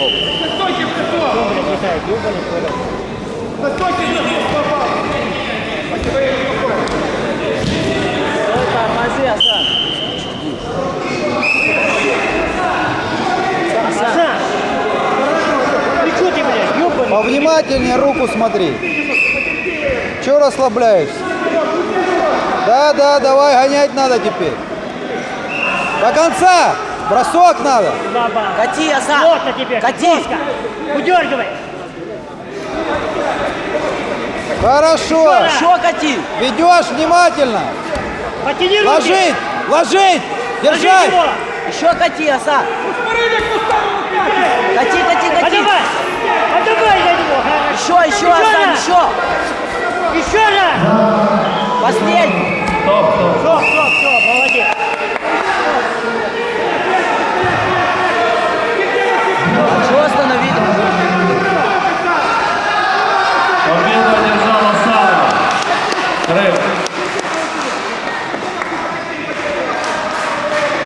пішов. Стойте, Добре, вітаю, любаний хвилин. Стойте, попав! А тебе я спокою. Стойка, мази, Асан. Асан! Ты ты, блядь, ёбаный? Повнимательнее руку смотри. Чё расслабляешься? Да, да, давай, гонять надо теперь. До конца! Бросок надо. Кати, Аса. Плотно тебе. Кати. Жестко. Удергивай. Хорошо. Еще кати. Ведешь внимательно. Потяни руки. Ложить, ложить. Ложи Держать. его. Еще кати, Аса. Кати, кати, кати. Подавай. Подавай на него. Еще, еще, раз. еще. Prego.